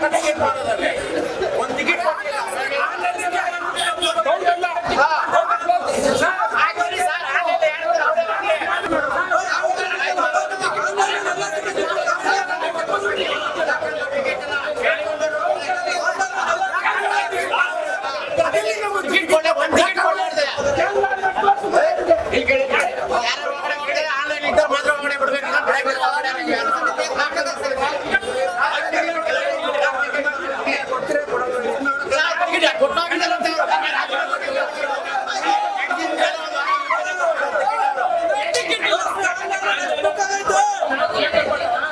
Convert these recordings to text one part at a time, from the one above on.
Let's go.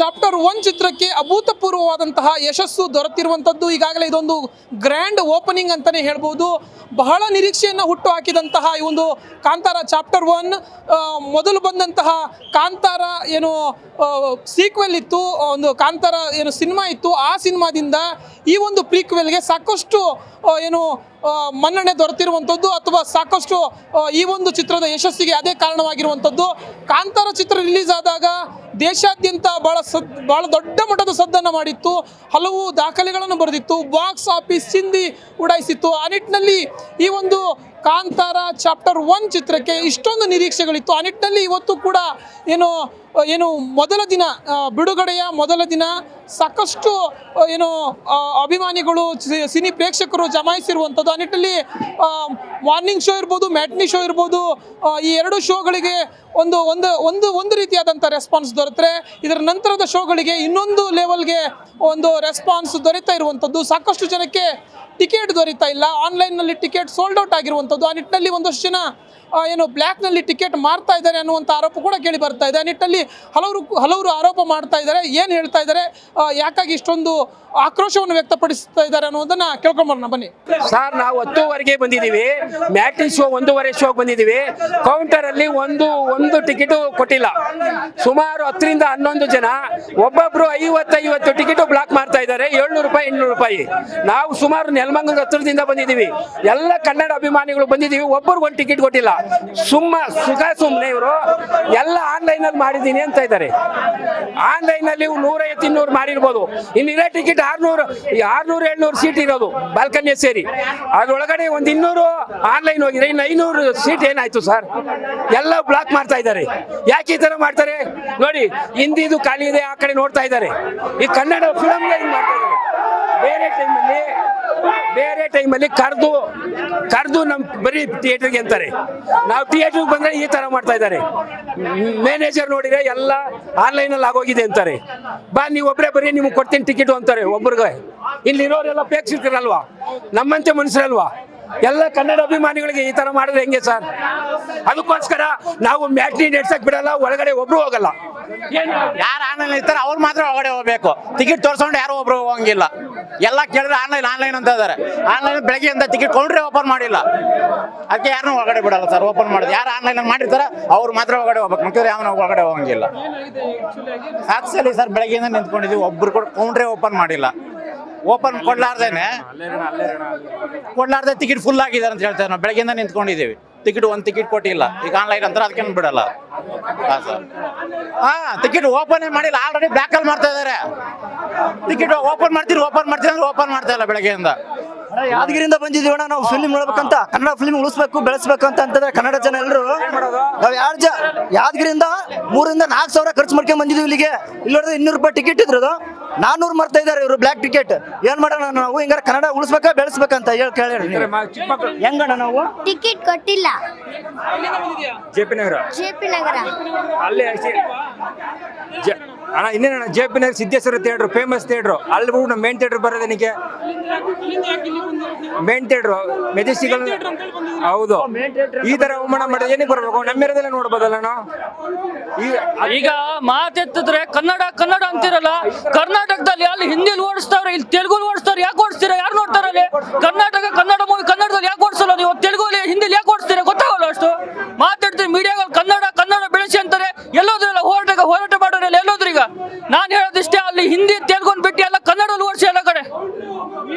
Chapter one ಚಿತ್ರಕ್ಕೆ ಅಭೂತಪೂರ್ವವಾದಂತಹ ಯಶಸ್ಸು ದೊರೆತಿರುವಂಥದ್ದು. ಈಗಾಗಲೇ ಇದೊಂದು ಗ್ರ್ಯಾಂಡ್ ಓಪನಿಂಗ್ ಅಂತಲೇ ಹೇಳ್ಬೋದು. ಬಹಳ ನಿರೀಕ್ಷೆಯನ್ನು ಹುಟ್ಟು ಹಾಕಿದಂತಹ ಈ ಒಂದು ಕಾಂತಾರ ಚಾಪ್ಟರ್ ಒನ್ ಮೊದಲು ಬಂದಂತಹ ಕಾಂತಾರ ಏನು ಸೀಕ್ವೆಲ್ ಇತ್ತು ಒಂದು ಕಾಂತಾರ ಏನು ಸಿನಿಮಾ ಇತ್ತು, ಆ ಸಿನಿಮಾದಿಂದ ಈ ಒಂದು ಪ್ರೀಕ್ವೆಲ್ಗೆ ಸಾಕಷ್ಟು ಏನು ಮನ್ನಣೆ ದೊರೆತಿರುವಂಥದ್ದು ಅಥವಾ ಸಾಕಷ್ಟು ಈ ಒಂದು ಚಿತ್ರದ ಯಶಸ್ಸಿಗೆ ಅದೇ ಕಾರಣವಾಗಿರುವಂಥದ್ದು. ಕಾಂತಾರ ಚಿತ್ರ ರಿಲೀಸ್ ಆದಾಗ ದೇಶಾದ್ಯಂತ ಭಾಳ ಸದ್ ಭಾಳ ದೊಡ್ಡ ಮಟ್ಟದ ಸದ್ದನ್ನು ಮಾಡಿತ್ತು. ಹಲವು ದಾಖಲೆಗಳನ್ನು ಬರೆದಿತ್ತು. ಬಾಕ್ಸ್ ಆಫೀಸ್ ಚಿಂದಿ ಉಡಾಯಿಸಿತ್ತು. ಆ ಈ ಒಂದು ಕಾಂತಾರ ಚಾಪ್ಟರ್ ಒನ್ ಚಿತ್ರಕ್ಕೆ ಇಷ್ಟೊಂದು ನಿರೀಕ್ಷೆಗಳಿತ್ತು. ಆ ನಿಟ್ಟಿನಲ್ಲಿ ಇವತ್ತು ಕೂಡ, ಏನು ಏನು, ಮೊದಲ ದಿನ ಬಿಡುಗಡೆಯ ಮೊದಲ ದಿನ ಸಾಕಷ್ಟು ಏನು ಅಭಿಮಾನಿಗಳು ಸಿನಿ ಪ್ರೇಕ್ಷಕರು ಜಮಾಯಿಸಿರುವಂಥದ್ದು. ಆ ನಿಟ್ಟಿನಲ್ಲಿ ಮಾರ್ನಿಂಗ್ ಶೋ ಇರ್ಬೋದು ಮ್ಯಾಟ್ನಿ ಶೋ ಇರ್ಬೋದು ಈ ಎರಡು ಶೋಗಳಿಗೆ ಒಂದು ಒಂದು ಒಂದು ಒಂದು ರೀತಿಯಾದಂಥ ರೆಸ್ಪಾನ್ಸ್ ದೊರೆತರೆ, ಇದರ ನಂತರದ ಶೋಗಳಿಗೆ ಇನ್ನೊಂದು ಲೆವೆಲ್ಗೆ ಒಂದು ರೆಸ್ಪಾನ್ಸ್ ದೊರೀತಾ ಇರುವಂಥದ್ದು. ಸಾಕಷ್ಟು ಜನಕ್ಕೆ ಟಿಕೆಟ್ ದೊರೀತಾ ಇಲ್ಲ. ಆನ್ಲೈನ್ನಲ್ಲಿ ಟಿಕೆಟ್ ಸೋಲ್ಡ್ ಔಟ್ ಆಗಿರುವಂಥದ್ದು. ಆ ನಿಟ್ಟಿನಲ್ಲಿ ಒಂದಷ್ಟು ಜನ ಏನು ಬ್ಲ್ಯಾಕ್ನಲ್ಲಿ ಟಿಕೆಟ್ ಮಾರ್ತಾ ಇದ್ದಾರೆ ಅನ್ನುವಂಥ ಆರೋಪ ಕೂಡ ಕೇಳಿ ಬರ್ತಾ ಇದೆ. ಆ ನಿಟ್ಟಲ್ಲಿ ಹಲವರು ಹಲವರು ಆರೋಪ ಮಾಡ್ತಾ ಇದ್ದಾರೆ. ಏನು ಹೇಳ್ತಾ ಇದ್ದಾರೆ? ಯಾಕಾಗಿ ಇಷ್ಟೊಂದು ಆಕ್ರೋಶವನ್ನು ವ್ಯಕ್ತಪಡಿಸ್ತಾ ಇದ್ದಾರೆ ಅನ್ನೋದನ್ನ ಕೇಳ್ಕೊಂಬರೋಣ. ಬನ್ನಿ. ಸರ್ ನಾವು ಹತ್ತುವರೆಗೆ ಬಂದಿದ್ದೀವಿ. ಮ್ಯಾಟಿನ್ ಶೋ ಒಂದೂವರೆ ಶೋಗೆ ಬಂದಿದ್ದೀವಿ. ಕೌಂಟರ್ ಅಲ್ಲಿ ಒಂದು ಒಂದು ಟಿಕೆಟು ಕೊಟ್ಟಿಲ್ಲ. ಸುಮಾರು ಹತ್ತರಿಂದ ಹನ್ನೊಂದು ಜನ, ಒಬ್ಬೊಬ್ರು ಐವತ್ತೈವತ್ತು ಐವತ್ತು ಟಿಕೆಟು ಬ್ಲಾಕ್ ಮಾಡ್ತಾ ಇದ್ದಾರೆ. ಏಳ್ನೂರು ರೂಪಾಯಿ ಎಂಟ್ನೂರು ರೂಪಾಯಿ. ನಾವು ಸುಮಾರು ನೆಲಮಂಗಲ ಹತ್ತಿರದಿಂದ ಬಂದಿದ್ದೀವಿ. ಎಲ್ಲ ಕನ್ನಡ ಅಭಿಮಾನಿಗಳು ಬಂದಿದ್ದೀವಿ. ಒಬ್ಬರು ಒಂದು ಟಿಕೆಟ್ ಕೊಟ್ಟಿಲ್ಲ. ಸುಮ್ಮ ಸುಖ ಸುಮ್ಮನೆ ಇವರು. ಎಲ್ಲ ಆನ್ಲೈನಲ್ಲಿ ಮಾಡಿದ್ದೀನಿ ಅಂತ ಇದ್ದಾರೆ. ಆನ್ಲೈನಲ್ಲಿ ನೂರೈವತ್ತು ಇನ್ನೂರು ಮಾಡಿರ್ಬೋದು. ಇನ್ನಿರೋ ಟಿಕೆಟ್ ಆರ್ನೂರು ಆರ್ನೂರು, ಏಳ್ನೂರು ಸೀಟ್ ಇರೋದು ಬಾಲ್ಕನಿ ಸೇರಿ. ಅದ್ರೊಳಗಡೆ ಒಂದು ಇನ್ನೂರು ಆನ್ಲೈನ್ ಹೋಗಿದೆ. ಇನ್ನು ಐನೂರು ಸೀಟ್ ಏನಾಯ್ತು ಸರ್? ಎಲ್ಲ ಬ್ಲಾಕ್ ಮಾಡ್ತಾ ಇದ್ದಾರೆ. ಯಾಕೆ ಈ ತರ ಮಾಡ್ತಾರೆ? ನೋಡಿ ಹಿಂದಿದು ಖಾಲಿ ಇದೆ, ಆ ಕಡೆ ನೋಡ್ತಾ ಇದ್ದಾರೆ. ಈ ಕನ್ನಡ ಫಿಲಮ್ ಮಾಡ್ತಾ ಇದ್ದಾರೆ. ಬೇರೆ ಟೈಮಲ್ಲಿ ಬೇರೆ ಟೈಮಲ್ಲಿ ಕರೆದು ಕರೆದು ನಮ್ಮ ಬರೀ ಥಿಯೇಟರ್ಗೆ ಅಂತಾರೆ. ನಾವು ಥಿಯೇಟರ್ಗೆ ಬಂದ್ರೆ ಈ ತರ ಮಾಡ್ತಾ ಇದ್ದಾರೆ. ಮ್ಯಾನೇಜರ್ ನೋಡಿದ್ರೆ ಎಲ್ಲ ಆನ್ಲೈನ್ ಅಲ್ಲಿ ಆಗೋಗಿದೆ ಅಂತಾರೆ. ಬಾ, ನೀವು ಒಬ್ಬರೇ ಬರೀ ನಿಮ್ಗೆ ಕೊಡ್ತೀನಿ ಟಿಕೆಟ್ ಅಂತಾರೆ ಒಬ್ರಿಗೆ. ಇಲ್ಲಿರೋರೆಲ್ಲ ಪ್ರೇಕ್ಷಕರಲ್ವಾ? ನಮ್ಮಂತೆ ಮನುಷ್ಯರಲ್ವಾ? ಎಲ್ಲ ಕನ್ನಡ ಅಭಿಮಾನಿಗಳಿಗೆ ಈ ತರ ಮಾಡಿದ್ರೆ ಹೆಂಗೆ ಸರ್? ಅದಕ್ಕೋಸ್ಕರ ನಾವು ಮ್ಯಾಟ್ನಿ ನೆಡ್ಸಕ್ ಬಿಡಲ್ಲ ಒಳಗಡೆ ಒಬ್ರು ಹೋಗಲ್ಲ. ಏನು ಯಾರು ಆನ್ಲೈನ್ ಇರ್ತಾರೆ ಅವ್ರು ಮಾತ್ರ ಒಳಗಡೆ ಹೋಗ್ಬೇಕು. ಟಿಕೆಟ್ ತೋರಿಸ್ಕೊಂಡು ಯಾರು ಒಬ್ರು ಹೋಗಂಗಿಲ್ಲ. ಎಲ್ಲ ಕೇಳಿದ್ರೆ ಆನ್ಲೈನ್ ಆನ್ಲೈನ್ ಅಂತ ಇದಾರೆ. ಆನ್ಲೈನ್ ಬೆಳಗ್ಗೆಯಿಂದ ಟಿಕೆಟ್ ಕೊಂಡ್ರೆ ಓಪನ್ ಮಾಡಿಲ್ಲ. ಅದಕ್ಕೆ ಯಾರನ್ನೂ ಒಳಗಡೆ ಬಿಡಲ್ಲ ಸರ್ ಓಪನ್ ಮಾಡೋದು. ಯಾರು ಆನ್ಲೈನ್ ಮಾಡಿರ್ತಾರೆ ಅವ್ರು ಮಾತ್ರ ಒಳಗಡೆ ಹೋಗ್ಬೇಕು. ಮಕ್ಕಳು ಯಾವನ ಒಳಗಡೆ ಹೋಗಂಗಿಲ್ಲ. ಆಕ್ಚುಲಿ ಸರ್ ಬೆಳಗ್ಗೆಯಿಂದ ನಿಂತ್ಕೊಂಡಿದ್ವಿ ಒಬ್ರು ಕೂಡ ಕೌಂಟ್ರೆ ಓಪನ್ ಮಾಡಿಲ್ಲ. ಓಪನ್ ಕೊಡ್ಲಾರ್ದೇನೆ? ಕೊಡ್ಲಾರ್ದೆ ಟಿಕೆಟ್ ಫುಲ್ ಆಗಿದ್ದಾರೆ ಅಂತ ಹೇಳ್ತಾರೆ. ನಾವು ಬೆಳಗ್ಗೆಯಿಂದ ನಿಂತ್ಕೊಂಡಿದ್ದೀವಿ. ಟಿಕೆಟ್ ಒಂದು ಟಿಕೆಟ್ ಕೊಟ್ಟಿಲ್ಲ. ಈಗ ಆನ್ಲೈನ್ ಅಂದ್ರೆ ಅದಕ್ಕೆ ಬಿಡಲ್ಲ. ಹಾಂ ಸರ್ ಹಾಂ ಟಿಕೆಟ್ ಓಪನ್ ಮಾಡಿಲ್ಲ. ಆಲ್ರೆಡಿ ಬ್ಲ್ಯಾಕಲ್ಲಿ ಮಾಡ್ತಾ ಇದಾರೆ. ಟಿಕೆಟ್ ಓಪನ್ ಮಾಡ್ತೀರಿ ಓಪನ್ ಮಾಡ್ತೀರಿ ಅಂದ್ರೆ ಓಪನ್ ಮಾಡ್ತಾ ಇಲ್ಲ ಬೆಳಗ್ಗೆಯಿಂದ. ಯಾದಗಿರಿಂದ ಬಂದಿದೀವಣ್ಣ ನಾವು ಫಿಲ್ಮ್ ನೋಡ್ಬೇಕಂತ. ಕನ್ನಡ ಫಿಲ್ಮ್ ಉಳಿಸ್ಬೇಕು ಬೆಳೆಸ್ಬೇಕು ಅಂತ ಅಂತಂದ್ರೆ ಕನ್ನಡ ಜನ ಎಲ್ಲರೂ ನಾವು ಯಾರು ಜ ಯಾದಗಿರಿಂದ ಮೂರಿಂದ ನಾಲ್ಕು ಸಾವಿರ ಖರ್ಚು ಮಾಡ್ಕೊಂಡ್ ಬಂದಿದ್ದೀವಿ ಇಲ್ಲಿಗೆ. ಇಲ್ಲಿ ನೋಡಿದ್ರೆ ಇನ್ನೂರು ರೂಪಾಯಿ ಟಿಕೆಟ್ ಇದ್ರದು. ನಾನ್ನೂರು ಮಾಡ್ತಾ ಇದ್ದಾರೆ ಇವರು ಬ್ಲಾಕ್ ಟಿಕೆಟ್ ಏನ್ ಮಾಡೋಣ ನಾವು? ಹಿಂಗಾರ ಕನ್ನಡ ಉಳಿಸ್ಬೇಕಾ ಬೆಳೆಸ್ಬೇಕಂತ ಹೇಳಿ ಕೇಳಿ ಹೆಂಗಣ್ಣ ನಾವು? ಟಿಕೆಟ್ ಕೊಟ್ಟಿಲ್ಲ. JP Nagar? J P Nagar. ಅಲ್ಲೇ ಅಣ್ಣ ಇನ್ನೇನಣ್ಣ? J P Nagar Siddeshwara theatre famous theatre ಅಲ್ಲಿ ಹೋಗಿ ನಮ್ಮ ಮೇನ್ ಥಿಯೇಟ್ರ್ ಬರೋದನಿಗೆ ಮೇನ್ ಥಿಯೇಟ್ರು ಮೆಜೆಸ್ಟಿಕಲ್ ಹೌದು. ಈ ತರ ಅವಮಾನ ಮಾಡಿದ್ರೆ ಏನಕ್ಕೆ ಬರಬೇಕು? ನಮ್ಮ ಏರಿಯಾದಲ್ಲೇ ನೋಡ್ಬೋದಲ್ಲ ನಾವು ಈಗ ಮಾತೆತ್ತಿದ್ರೆ ಕನ್ನಡ ಕನ್ನಡ ಅಂತಿರಲ್ಲ ಕರ್ನಾಟಕದಲ್ಲಿ ಅಲ್ಲಿ ಹಿಂದಿ ಹಿಂದಿಲಿ ಓಡಿಸ್ತಾವ್ರೆ ಇಲ್ಲಿ ತೆಲುಗು ಓಡಿಸ್ತಾರೆ ಯಾಕೆ ಓಡಿಸ್ತೀರಾ? ಯಾರು ನೋಡ್ತಾರೆ ಅಲ್ಲಿ? ಕರ್ನಾಟಕ, ಕನ್ನಡ ಮೂವಿ ಕನ್ನಡದಲ್ಲಿ ಯಾಕೆ ಓಡಿಸಲ್ಲ ನೀವು? ತೆಲುಗು ಹಿಂದಿಲಿ ಯಾಕೆ ಓಡಿಸ್ತೀರಾ? ಗೊತ್ತಾಗಲ್ಲ ಅಷ್ಟು. ಮಾತಾಡ್ತೀರಿ ಮೀಡಿಯಾಗಳು ಕನ್ನಡ ಕನ್ನಡ ಬೆಳೆಸಿ ಅಂತಾರೆ. ಎಲ್ಲೋದ್ರಲ್ಲ ಹೋರಾಟ ಹೋರಾಟ ಮಾಡೋರೆಲ್ಲ ಎಲ್ಲೋದ್ರೀಗ? ನಾನು ಹೇಳೋದಿಷ್ಟೇ, ಅಲ್ಲಿ ಹಿಂದಿ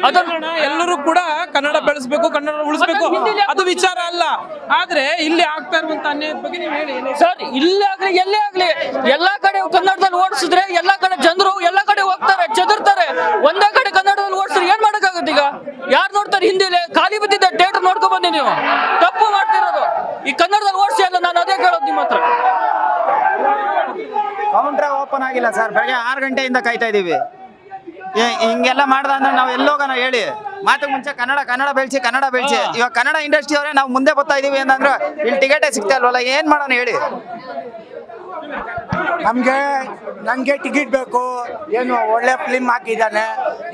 ಅದನ್ನ ಎಲ್ಲರೂ ಕೂಡ ಕನ್ನಡ ಬೆಳೆಸಬೇಕು ಕನ್ನಡ ಉಳಿಸಬೇಕು. ಅದು ವಿಚಾರ ಅಲ್ಲ. ಆದ್ರೆ ಇಲ್ಲಿ ಆಗ್ತಾ ಇರುವಂತ ಅನ್ಯಾಯದ ಬಗ್ಗೆ ನೀವು ಹೇಳಿ ಸರ್ ಇಲ್ಲೇ ಆಗ್ಲಿ ಎಲ್ಲೇ ಆಗ್ಲಿ ಎಲ್ಲಾ ಕಡೆ ಕನ್ನಡದಲ್ಲಿ ಓಡಿಸಿದ್ರೆ ಎಲ್ಲಾ ಕಡೆ ಜನರು ಎಲ್ಲಾ ಕಡೆ ಹೋಗ್ತಾರೆ ಚದುರ್ತಾರೆ. ಒಂದೇ ಕಡೆ ಕನ್ನಡದಲ್ಲಿ ಓಡಿಸಿದ್ರೆ ಏನ್ ಮಾಡಕ್ಕಾಗುತ್ತೆ ಈಗ? ಯಾರು ನೋಡ್ತಾರೆ ಹಿಂದಿಲಿ? ಖಾಲಿ ಬಿದ್ದಿದ್ದ ಥಿಯೇಟರ್ ನೋಡ್ಕೊಂಡ್ ಬನ್ನಿ ನೀವು. ತಪ್ಪು ಮಾಡ್ತಿರೋದು. ಈ ಕನ್ನಡದಲ್ಲಿ ಓಡಿಸಿ ಅಲ್ಲ ನಾನು ಅದೇ ಕೇಳೋದು ನಿಮ್ಮ ಹತ್ರ. ಕೌಂಟ್ರ ಓಪನ್ ಆಗಿಲ್ಲ ಸರ್. ಬೆಳಗ್ಗೆ ಆರು ಗಂಟೆಯಿಂದ ಕಾಯ್ತಾ ಇದೀವಿ. ಏ- ಹಿಂಗೆಲ್ಲ ಮಾಡ್ದ ಅಂದ್ರೆ ನಾವು ಎಲ್ಲೋಗನ ಹೇಳಿ. ಮಾತು ಮುಂಚೆ ಕನ್ನಡ ಕನ್ನಡ ಬೆಳೆಸಿ ಕನ್ನಡ ಬೆಳೆಸಿ. ಇವಾಗ ಕನ್ನಡ ಇಂಡಸ್ಟ್ರಿ ಅವರೇ ನಾವು ಮುಂದೆ ಬರ್ತಾ ಇದೀವಿ ಅಂತಂದ್ರೆ ಇಲ್ಲಿ ಟಿಕೆಟೇ ಸಿಗ್ತಾ ಇಲ್ವಲ್ಲ ಏನ್ ಮಾಡೋಣ ಹೇಳಿ? ನಮಗೆ ನನಗೆ ಟಿಕೆಟ್ ಬೇಕು. ಏನು ಒಳ್ಳೆ ಫಿಲಿಮ್ ಹಾಕಿದ್ದಾನೆ.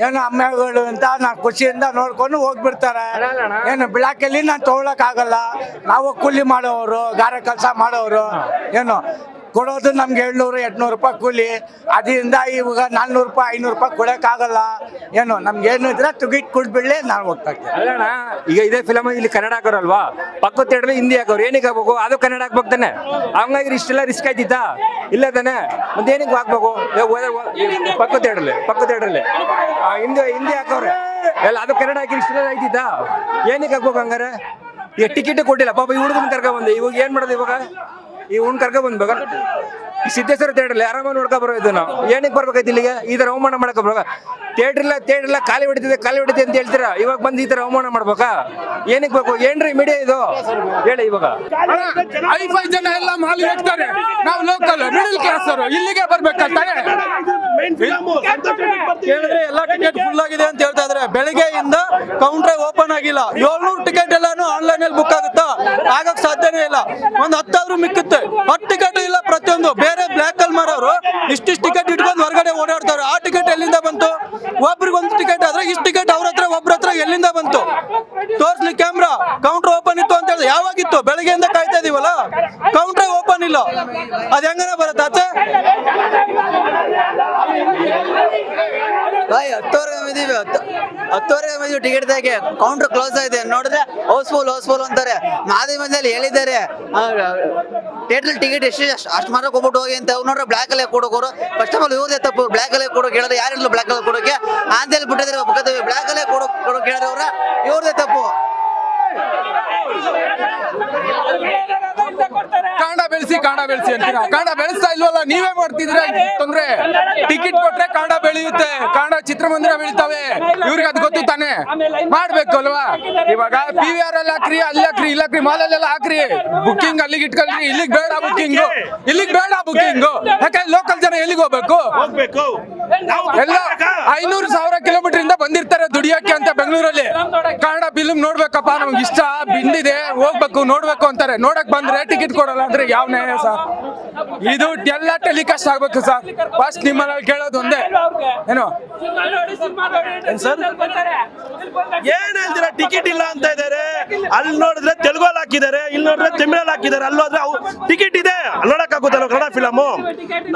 ಏನು ಅಮ್ಮಗಳು ಅಂತ ನಾನು ಖುಷಿಯಿಂದ ನೋಡ್ಕೊಂಡು ಹೋಗ್ಬಿಡ್ತಾರೆ. ಏನು ಬಿಳಾಕಲ್ಲಿ ನಾನು ತೊಗೊಳಕ್ಕಾಗಲ್ಲ ನಾವು ಕೂಲಿ ಮಾಡೋರು ಗಾರೆ ಕೆಲಸ ಮಾಡೋರು ಏನು ಕೊಡೋದು ನಮ್ಗೆ ಏಳ್ನೂರು, ಎಂಟ್ನೂರು ರೂಪಾಯಿ ಕೂಲಿ. ಅದರಿಂದ ಇವಾಗ ನಾಲ್ನೂರು ರೂಪಾಯಿ, ಐನೂರು ರೂಪಾಯಿ ಕೊಡೋಕ್ಕಾಗಲ್ಲ. ಏನು, ನಮ್ಗೆ ಏನು ಇದ್ರೆ ತುಗಿಟ್ ಕೊಡ್ಬಿಡ್ಲಿ ನಾನು ಹೋಗ್ತಾ ಇದ್ದೇನೆ ಈಗ ಇದೇ ಫಿಲಮ್ ಇಲ್ಲಿ ಕನ್ನಡ ಹಾಕೋರಲ್ವಾ ಪಕ್ಕ ತೇಡ್ರೆ ಹಿಂದಿ ಹಾಕೋರು. ಏನಕ್ಕೆ ಹಾಕ್ಬೇಕು ಅದು ಕನ್ನಡ ಹಾಕ್ಬೇಕು ತಾನೆ. ಹಂಗಾಗಿ ಇಷ್ಟೆಲ್ಲ ರಿಸ್ಕ್ ಆಯ್ತಿತ್ತಾ? ಇಲ್ಲ ತಾನೆ? ಮತ್ತೆ ಏನಕ್ಕೆ ಹಾಕ್ಬೇಕು? ಪಕ್ಕ ತೇಡ್ರಲ್ಲಿ ಪಕ್ಕ ತೇಡ್ರಲ್ಲಿ ಹಿಂದಿ ಹಿಂದಿ ಹಾಕೋರೆ. ಎಲ್ಲ, ಅದು ಕನ್ನಡ ಹಾಕಿ ಇಷ್ಟೆಲ್ಲ ಆಯ್ತಿತ್ತಾ? ಏನಕ್ಕೆ ಹಾಕ್ಬೇಕು ಹಂಗಾರೆ? ಈಗ ಟಿಕೆಟ್ ಕೊಟ್ಟಿಲ್ಲ. ಪಾಪ ಈ ಹುಡುಗನ ಕರ್ಕ ಬಂದೆ. ಇವಾಗ ಏನ್ ಮಾಡೋದು ಇವಾಗ? ಈ ಹುಣ್ ಕರ್ಕ ಬಂದ್ಬೇಕ? ಈ ಸಿದ್ದೇಶ್ವರ ಥಿಯೇಟ್ರಲ್ಲಿ ಆರಾಮಾಗಿ ನೋಡ್ಕೊ ಬರೋದು ನಾವು. ಏನಕ್ಕೆ ಬರ್ಬೇಕಾಯ್ತು ಇಲ್ಲಿಗೆ? ಈ ತರ ಅವಮಾನ ಮಾಡಕ್ಕೆ ಬರೋ ಥಿಯೇಟ್ರ್ ಇಲ್ಲ ಥಿಯೇಟ್ರ್ ಇಲ್ಲ ಖಾಲಿ ಹೊಡಿತಿದೆ ಖಾಲಿ ಹೊಡಿತಿದೆ ಅಂತ ಹೇಳ್ತೀರಾ? ಇವಾಗ ಬಂದು ಈ ತರ ಅವಮಾನ ಮಾಡ್ಬೇಕಾ? ಏನಕ್ಕೆ ಬೇಕು? ಏನ್ರಿ ಮೀಡಿಯಾ ಇದು? ಹೇಳಿ ಇವಾಗ. ಐಫೈ ಜನ ಎಲ್ಲ ಮಾಲಿ ಹೇಳ್ತಾರೆ ನಾವು ಲೋಕಲ್ ಮಿಡಲ್ ಕ್ಲಾಸ್ ಅವರು. ಇಲ್ಲಿಗೆ ಬರ್ಬೇಕಂತ ಕೇಳಿದ್ರೆ ಎಲ್ಲ ಟಿಕೆಟ್ ಫುಲ್ ಆಗಿದೆ ಅಂತ ಹೇಳ್ತಾ ಇದ್ರೆ ಬೆಳಿಗ್ಗೆಯಿಂದ ಕೌಂಟರ್ ಓಪನ್ ಆಗಿಲ್ಲ. ಏಳ್ನೂರು ಟಿಕೆಟ್ ಎಲ್ಲಾನು ಆನ್ಲೈನ್ ಅಲ್ಲಿ ಬುಕ್ ಆಗುತ್ತಾ? ಆಗಕ್ ಸಾಧ್ಯನೇ ಇಲ್ಲ. ಒಂದ್ ಹತ್ತಾದ್ರೂ ಮಿಕ್ಕುತ್ತೆ. ಹತ್ತು ಟಿಕೆಟ್ ಇಲ್ಲ ಪ್ರತಿಯೊಂದು. ಬೇರೆ ಬ್ಲಾಕ್ ಅಲ್ಲಿ ಮಾರೋರು ಇಷ್ಟಿಷ್ಟು ಟಿಕೆಟ್ ಇಟ್ಕೊಂಡು ಹೊರಗಡೆ ಓಡಾಡ್ತಾರೆ. ಆ ಟಿಕೆಟ್ ಎಲ್ಲಿಂದ ಬಂತು? ಒಬ್ರಿಗೆ ಒಂದು ಟಿಕೆಟ್ ಆದ್ರೆ ಇಷ್ಟು ಟಿಕೆಟ್ ಅವ್ರ ಹತ್ರ, ಒಬ್ರ ಹತ್ರ ಎಲ್ಲಿಂದ ಬಂತು? ತೋರ್ಸ್ಲಿ ಕ್ಯಾಮ್ರಾ ಕೌಂಟರ್ ಓಪನ್ ಇತ್ತು ಅಂತ ಹೇಳಿದ್ರೆ ಯಾವಾಗಿತ್ತು? ಬೆಳಗ್ಗೆಯಿಂದ ಕಾಯ್ತಾ ಇದೀವಲ್ಲ? ಕೌಂಟರ್ ಓಪನ್ ಇಲ್ಲ. ಅದ್ ಹೆಂಗನ ಬರುತ್ತೆ ಆಚೆ? ಬಾಯ್, ಹತ್ತುವರೆ ಬಂದಿದ್ದೀವಿ ಹತ್ತು ಹತ್ತುವರೆಗೆ ಟಿಕೆಟ್ ತೆಗೆ ಕೌಂಟರ್ ಕ್ಲೋಸ್ ಆಗಿದೆ. ನೋಡಿದ್ರೆ ಹೌಸ್ಫುಲ್ ಹೌಸ್ಫುಲ್ ಅಂತಾರೆ. ಮಾದಿ ಮಂದಿಯಲ್ಲಿ ಹೇಳಿದ್ದಾರೆ. ಥಿಯೇಟರ್ ಟಿಕೆಟ್ ಎಷ್ಟು, ಅಷ್ಟು ಮಾತ್ರ ಹೋಗ್ಬಿಟ್ಟು ಹೋಗಿ ಅಂತ. ನೋಡ್ರೆ ಬ್ಲಾಕ್ ಅಲ್ಲೇ ಕೊಡೋಕೋರು ಫಸ್ಟ್ ಆಫ್ ಆಲ್ ಇವ್ರದೇ ತಪ್ಪು. ಬ್ಲಾಕ್ ಅಲ್ಲೇ ಕೊಡೋಕೆ ಹೇಳಿದ್ರೆ ಯಾರಿಲ್ಲ ಬ್ಲಾಕ್ ಅಲ್ಲಿ ಕೊಡೋಕೆ? ಅಂತ ಹೇಳಿ ಬಿಟ್ಟಿದ್ರೆ ಮುಖದವಿ ಬ್ಲ್ಯಾಕ್ ಅಲ್ಲೇ ಕೊಡೋ ಅವ್ರ. ಇವ್ರದೇ ತಪ್ಪು. ಕಾಂಡ ಬೆಳೆಸಿ ಕಾಂಡ ಬೆಳೆಸಿ ಅಂತೀರಾ? ಕಾಂಡ ಬೆಳೆಸ್ತಾ ಇಲ್ವಲ್ಲ? ನೀವೇ ಮಾಡ್ತಿದ್ರೆ ತೊಂದ್ರೆ? ಟಿಕೆಟ್ ಕೊಟ್ರೆ ಕಾಂಡ ಬೆಳೆಯುತ್ತೆ. ಕಾಂಡ ಚಿತ್ರಮಂದಿರ ಬೆಳಿತಾವೆ. ಇವ್ರಿಗೆ ಅದು ಗೊತ್ತು ತಾನೆ? ಮಾಡ್ಬೇಕು ಅಲ್ವಾ? ಇವಾಗ ಪಿ ವಿ ಆರ್ ಅಲ್ಲಿ ಹಾಕ್ರಿ ಅಲ್ಲಿ ಹಾಕ್ರಿ ಇಲ್ಲ ಹಾಕ್ರಿ ಮಾಲ್ ಅಲ್ಲೆಲ್ಲ ಹಾಕ್ರಿ. ಬುಕ್ಕಿಂಗ್ ಅಲ್ಲಿಗೆ ಇಟ್ಕೊಳ್ರಿ. ಇಲ್ಲಿಗೆ ಬೇಡ ಬುಕ್ಕಿಂಗ್ ಇಲ್ಲಿಗೆ ಬೇಡ ಬುಕ್ಕಿಂಗ್ ಯಾಕೆ ಲೋಕಲ್ ಜನ ಎಲ್ಲಿಗೆ ಹೋಗ್ಬೇಕು? ಹೋಗ್ಬೇಕು. ಎಲ್ಲ ಐನೂರು ಸಾವಿರ ಕಿಲೋಮೀಟರ್ ಇಂದ ಬಂದಿರ್ತಾರೆ ದುಡಿಯಕ್ಕೆ ಅಂತ ಬೆಂಗಳೂರಲ್ಲಿ. ಕನ್ನಡ ಫಿಲ್ಮ್ ನೋಡ್ಬೇಕಪ್ಪ ನಮ್ಗೆ ಇಷ್ಟ ಬಿಂದಿದೆ ಹೋಗ್ಬೇಕು ನೋಡ್ಬೇಕು ಅಂತಾರೆ. ನೋಡಕ್ ಬಂದ್ರೆ ಟಿಕೆಟ್ ಕೊಡಲ್ಲ ಅಂದ್ರೆ ಯಾವ ನ್ಯಾಯ ಸರ್? ಇದು ಎಲ್ಲ ಟೆಲಿಕಾಸ್ಟ್ ಆಗ್ಬೇಕು ಸರ್. ಫಸ್ಟ್ ನಿಮ್ಮಲ್ಲಿ ಕೇಳೋದು ಒಂದೇ. ಏನು? ಸರ್? ಏನ್ ಹೇಳ್ತೀರಾ? ಟಿಕೆಟ್ ಇಲ್ಲ ಅಂತ ಇದಾರೆ ಅಲ್ಲಿ ನೋಡಿದ್ರೆ ತೆಲುಗಲ್ಲಿ ಹಾಕಿದ್ದಾರೆ ಇಲ್ಲಿ ನೋಡಿದ್ರೆ ತಮಿಳಲ್ಲಿ ಹಾಕಿದ್ದಾರೆ. ಅಲ್ಲಿ ಹೋದ್ರೆ ಅವು ಟಿಕೆಟ್ ಇದೆ. ನೋಡಕ್ ಆಗುತ್ತಲ್ಲ ಕನ್ನಡ ಫಿಲಮು?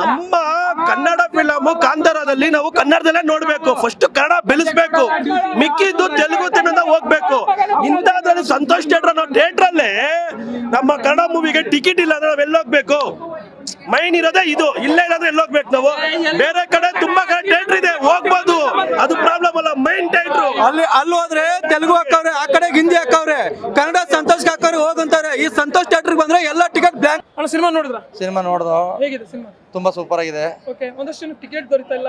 ನಮ್ಮ ಕನ್ನಡ ಫಿಲಮು ಕಾಂತಾರದಲ್ಲಿ ನಾವು ಕನ್ನಡದಲ್ಲೇ ನೋಡ್ಬೇಕು. ಫಸ್ಟ್ ಕನ್ನಡ ಬೆಳೆಸ್ಬೇಕು. ಮಿಕ್ಕಿದ್ದು ತೆಲುಗು ತಿನ್ನ ಹೋಗ್ಬೇಕು. ಇಂಥದ್ರಲ್ಲಿ ಸಂತೋಷ್ ಥಿಯೇಟರ್ ನಾವು ಥಿಯೇಟರ್ ಅಲ್ಲೇ ನಮ್ಮ ಕನ್ನಡ ಮೂವಿಗೆ ಟಿಕೆಟ್ ಇಲ್ಲ ಅಂದ್ರೆ ನಾವ್ ಎಲ್ಲೋಗ್ಬೇಕು ಮೈನ್ ಇರೋದೇ ಇದು. ಇಲ್ಲೇ ಇಲ್ಲಾಂದ್ರೆ ಎಲ್ಲಿ ಹೋಗ್ಬೇಕು ನಾವು? ಬೇರೆ ಕಡೆ ತುಂಬಾ ಕಡೆ ಟೇಟ್ರ್ ಇದೆ. ಹೋಗ್ಬೋದು. ಅದು ಪ್ರಾಬ್ಲಮ್ ಅಲ್ಲ. ಮೈನ್ ಥಿಯೇಟ್ರು ಅಲ್ಲಿ ಅಲ್ಲಿ ಹೋದ್ರೆ ತೆಲುಗು ಹಾಕವ್ರೆ ಆ ಕಡೆ ಹಿಂದಿ ಹಾಕವ್ರೆ ಕನ್ನಡ ಸಂತೋಷ್ ಹಾಕವ್ರೆ ಹೋಗಂತಾರೆ ಈ ಸಂತೋಷ್ ಥಿಯೇಟರ್ ಬಂದ್ರೆ ಎಲ್ಲ ಟಿಕೆಟ್ ಬ್ಲಾಂಕ್ ಅಣ್ಣ ಸಿನಿಮಾ ನೋಡಿದ್ರ? ಸಿನಿಮಾ ನೋಡ್ದು. ಹೇಗಿದೆ ಸಿನಿಮಾ? ತುಂಬಾ ಸೂಪರ್ ಆಗಿದೆ. ಓಕೆ ಒಂದಷ್ಟು ಟಿಕೆಟ್ ದೊರೀತಾ ಇಲ್ಲ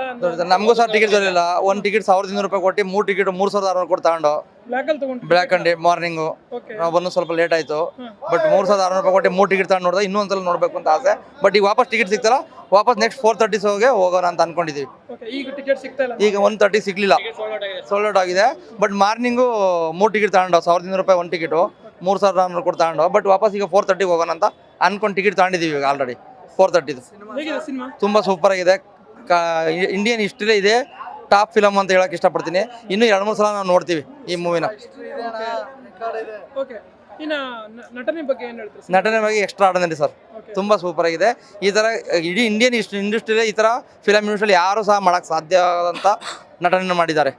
ನಮಗೂ ಸಹ ಟಿಕೆಟ್ ದೊರೆಯಿಲ್ಲ ಒಂದ್ ಟಿಕೆಟ್ ಸಾವಿರದ ಇನ್ನೂರು ರೂಪಾಯಿ ಕೊಟ್ಟು ಮೂರ್ ಟಿಕೆಟ್ ಮೂರ್ ಸಾವಿರದ ಆರುನೂರು ಕೊಟ್ಟು ತಗೊಂಡು. ಬ್ಲ್ಯಾಕ್ ಅಲ್ಲಿ ತಗೊಂಡು ಬ್ಲ್ಯಾಕ್ ಅಂಡ್ ಮಾರ್ನಿಂಗು ಓಕೆ ನಾವು ಬಂದು ಸ್ವಲ್ಪ ಲೇಟ್ ಆಯ್ತು. ಬಟ್ ಮೂರು ಸಾವಿರದ ಆರುನೂರು ರೂಪಾಯಿ ಕೊಟ್ಟು ಮೂರು ಟಿಕೆಟ್ ತಗೊಂಡು ನೋಡಿದ್ರೆ ಇನ್ನೊಂದ್ಸಲ ನೋಡ್ಬೇಕು ಅಂತ ಆಸೆ. ಬಟ್ ಈಗ ವಾಪಸ್ ಟಿಕೆಟ್ ಸಿಗ್ತಲ್ಲ ವಾಪಸ್ ನೆಕ್ಸ್ಟ್ ಫೋರ್ ತರ್ಟಿ ಹೋಗಿ ಹೋಗೋಣ ಅಂತ ಅನ್ಕೊಂಡಿದ್ದೀವಿ ಓಕೆ ಈಗ ಟಿಕೆಟ್ ಸಿಗ್ತಾ ಇಲ್ಲ. ಈಗ ಒನ್ ತರ್ಟಿ ಸಿಗ್ಲಿಲ್ಲ. ಸೋಲ್ಡ್ ಔಟ್ ಆಗಿದೆ. ಬಟ್ ಮಾರ್ನಿಂಗು ಮೂರು ಟಿಕೆಟ್ ತಗೊಂಡು ಸಾವಿರದ ಇನ್ನೂರು ರೂಪಾಯಿ ಒಂದು ಟಿಕೆಟು ಮೂರು ಸಾವಿರದ ಆರ್ನೂರು ಕೊಟ್ಟು ತಗೊಂಡು. ಬಟ್ ವಾಪಸ್ ಈಗ ಫೋರ್ ತರ್ಟಿಗೆ ಹೋಗೋಣ ಅಂತ ಅನ್ಕೊಂಡು ಟಿಕೆಟ್ ತಗೊಂಡಿದ್ದೀವಿ ಈಗ ಆಲ್ರೆಡಿ ಫೋರ್ ತರ್ಟಿದು ತುಂಬ ಸೂಪರ್ ಆಗಿದೆ. ಇಂಡಿಯನ್ ಹಿಸ್ಟ್ರಿಲೇ ಇದೆ. ಟಾಪ್ ಫಿಲಮ್ ಅಂತ ಹೇಳಕ್ ಇಷ್ಟಪಡ್ತೀನಿ. ಇನ್ನು ಎರಡು ಮೂರು ಸಲ ನಾವು ನೋಡ್ತೀವಿ ಈ ಮೂವಿನ ನಟನೆ ಬಗ್ಗೆ ಎಕ್ಸ್ಟ್ರಾ ಆರ್ಡಿನರಿ ಸರ್ ತುಂಬ ಸೂಪರ್ ಆಗಿದೆ. ಈ ಥರ ಇಡೀ ಇಂಡಿಯನ್ ಇಂಡಸ್ಟ್ರಿ ಈ ಥರ ಫಿಲಮ್ ಇಂಡಸ್ಟ್ರಿಯಲ್ಲಿ ಯಾರು ಸಹ ಮಾಡೋಕ್ಕೆ ಸಾಧ್ಯ ಆದಂಥ ನಟನೆಯನ್ನು ಮಾಡಿದ್ದಾರೆ.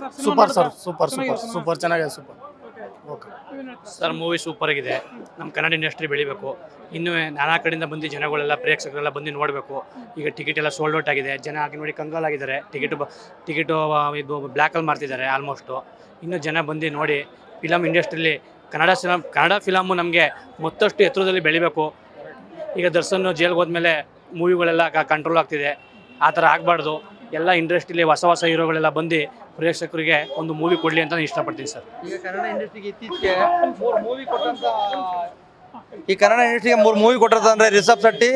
Sir super sir super super super ಚೆನ್ನಾಗಿದೆ ಸೂಪರ್ ಸರ್ ಮೂವಿ ಸೂಪರ್ ಆಗಿದೆ. ನಮ್ಮ ಕನ್ನಡ ಇಂಡಸ್ಟ್ರಿ ಬೆಳಿಬೇಕು. ಇನ್ನೂ ನಾನಾ ಕಡೆಯಿಂದ ಬಂದು ಜನಗಳೆಲ್ಲ, ಪ್ರೇಕ್ಷಕರೆಲ್ಲ ಬಂದು ನೋಡಬೇಕು. ಈಗ ಟಿಕೆಟ್ ಎಲ್ಲ ಸೋಲ್ಡ್ ಔಟ್ ಆಗಿದೆ. ಜನ ಆಗಿ ನೋಡಿ ಕಂಗಾಲಾಗಿದ್ದಾರೆ ಟಿಕೆಟ್ ಟಿಕೆಟು ಇದು ಬ್ಲ್ಯಾಕಲ್ಲಿ ಮಾರ್ತಿದ್ದಾರೆ ಆಲ್ಮೋಸ್ಟು ಇನ್ನೂ ಜನ ಬಂದು ನೋಡಿ ಫಿಲಮ್ ಇಂಡಸ್ಟ್ರಿಲಿ ಕನ್ನಡ ಫಿಲಮ್ ಕನ್ನಡ ಫಿಲಮು ನಮಗೆ ಮತ್ತಷ್ಟು ಎತ್ತರದಲ್ಲಿ ಬೆಳಿಬೇಕು. ಈಗ ದರ್ಶನ್ ಜೈಲ್ಗೆ ಹೋದ್ಮೇಲೆ ಮೂವಿಗಳೆಲ್ಲ ಕಂಟ್ರೋಲ್ ಆಗ್ತಿದೆ. ಆ ಥರ ಆಗಬಾರ್ದು. ಎಲ್ಲ ಇಂಡಸ್ಟ್ರಿಲಿ ಹೊಸ ಹೊಸ ಹೀರೋಗಳೆಲ್ಲ ಬಂದು ಪ್ರೇಕ್ಷಕರಿಗೆ ಒಂದು ಮೂವಿ ಕೊಡಲಿ ಅಂತ ನಾನು ಇಷ್ಟಪಡ್ತೀನಿ ಸರ್. ಈಗ ಕನ್ನಡ ಇಂಡಸ್ಟ್ರಿಗೆ ಇತ್ತೀಚೆಗೆ ಮೂರು ಮೂವಿ ಕೊಟ್ಟಂತ ಈ ಕನ್ನಡ ಇಂಡಸ್ಟ್ರಿಗೆ ಮೂರು ಮೂವಿ ಕೊಟ್ಟಿರ್ತಂದ್ರೆ ರಿಷಬ್ ಶೆಟ್ಟಿ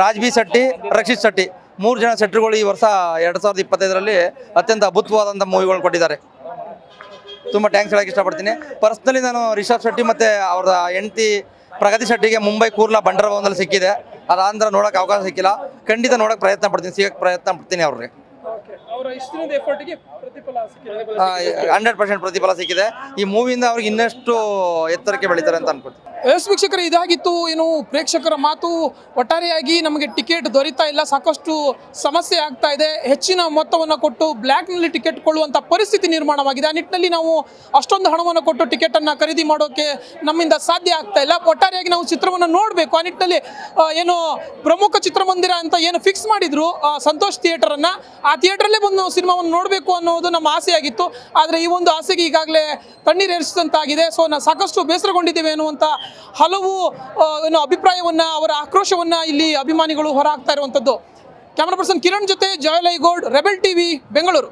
ರಾಜ್ ಬಿ ಶೆಟ್ಟಿ, ರಕ್ಷಿತ್ ಶೆಟ್ಟಿ. ಮೂರು ಜನ ಶೆಟ್ಟರುಗಳು ಈ ವರ್ಷ ಎರಡು ಸಾವಿರದ ಇಪ್ಪತ್ತೈದರಲ್ಲಿ ಅತ್ಯಂತ ಅದ್ಭುತವಾದಂಥ ಮೂವಿಗಳು ಕೊಟ್ಟಿದ್ದಾರೆ. ತುಂಬ ಟ್ಯಾಂಕ್ಸ್ ಹೇಳಕ್ಕೆ ಇಷ್ಟಪಡ್ತೀನಿ. ಪರ್ಸ್ನಲಿ ನಾನು ರಿಷಬ್ ಶೆಟ್ಟಿ ಮತ್ತು ಅವ್ರ ಹೆಂಡತಿ ಪ್ರಗತಿ ಶೆಟ್ಟಿಗೆ ಮುಂಬೈ ಕೂರ್ಲಾ ಬಂಡರ ಭವನದಲ್ಲಿ ಸಿಕ್ಕಿದೆ. ಅದಾಂಧ್ರ ನೋಡೋಕೆ ಅವಕಾಶ ಸಿಕ್ಕಿಲ್ಲ. ಖಂಡಿತ ನೋಡೋಕೆ ಪ್ರಯತ್ನ ಪಡ್ತೀನಿ, ಸಿಗೋಕೆ ಪ್ರಯತ್ನ ಪಡ್ತೀನಿ ಅವ್ರಿಗೆ. ಅವರ ಎಫರ್ಟ್ಗೆ ಪ್ರತಿಫಲ ಸಿಕ್ಕಿದೆ. ಹಂಡ್ರೆಡ್ ಪರ್ಸೆಂಟ್ ಪ್ರತಿಫಲ ಸಿಕ್ಕಿದೆ. ಈ ಮೂವಿಯಿಂದ ಅವ್ರಿಗೆ ಇನ್ನಷ್ಟು ಎತ್ತರಕ್ಕೆ ಬೆಳಿತಾರೆ ಅಂತ ಅನ್ಕೊಳ್ತೀನಿ. ಎಸ್ ವೀಕ್ಷಕರು ಇದಾಗಿತ್ತು ಏನು ಪ್ರೇಕ್ಷಕರ ಮಾತು. ಒಟ್ಟಾರೆಯಾಗಿ ನಮಗೆ ಟಿಕೆಟ್ ದೊರೀತಾ ಇಲ್ಲ. ಸಾಕಷ್ಟು ಸಮಸ್ಯೆ ಆಗ್ತಾ ಇದೆ. ಹೆಚ್ಚಿನ ಮೊತ್ತವನ್ನು ಕೊಟ್ಟು ಬ್ಲ್ಯಾಕ್ನಲ್ಲಿ ಟಿಕೆಟ್ ಕೊಳ್ಳುವಂಥ ಪರಿಸ್ಥಿತಿ ನಿರ್ಮಾಣವಾಗಿದೆ. ಆ ನಿಟ್ಟಿನಲ್ಲಿ ನಾವು ಅಷ್ಟೊಂದು ಹಣವನ್ನು ಕೊಟ್ಟು ಟಿಕೆಟನ್ನು ಖರೀದಿ ಮಾಡೋಕ್ಕೆ ನಮ್ಮಿಂದ ಸಾಧ್ಯ ಆಗ್ತಾ ಇಲ್ಲ. ಒಟ್ಟಾರೆಯಾಗಿ ನಾವು ಚಿತ್ರವನ್ನು ನೋಡಬೇಕು. ಆ ನಿಟ್ಟಿನಲ್ಲಿ ಏನು ಪ್ರಮುಖ ಚಿತ್ರಮಂದಿರ ಅಂತ ಏನು ಫಿಕ್ಸ್ ಮಾಡಿದ್ರು ಸಂತೋಷ್ ಥಿಯೇಟರನ್ನು ಆ ಥಿಯೇಟ್ರಲ್ಲೇ ನಾವು ಸಿನಿಮಾವನ್ನು ನೋಡಬೇಕು ಅನ್ನೋದು ನಮ್ಮ ಆಸೆಯಾಗಿತ್ತು. ಆದರೆ ಈ ಒಂದು ಆಸೆಗೆ ಈಗಾಗಲೇ ತಣ್ಣೀರೇರಿಸಿದಂತಾಗಿದೆ ಸೊ ನಾವು ಸಾಕಷ್ಟು ಬೇಸರಗೊಂಡಿದ್ದೇವೆ ಅನ್ನುವಂಥ ಹಲವು ಏನು ಅಭಿಪ್ರಾಯವನ್ನು, ಅವರ ಆಕ್ರೋಶವನ್ನು ಇಲ್ಲಿ ಅಭಿಮಾನಿಗಳು ಹೊರಹಾಕ್ತಾ ಇರುವಂಥದ್ದು ಕ್ಯಾಮ್ರಾ ಪರ್ಸನ್ ಕಿರಣ್ ಜೊತೆ ಜಯಲೈಗೌಡ್ ರೆಬೆಲ್ ಟಿವಿ ಬೆಂಗಳೂರು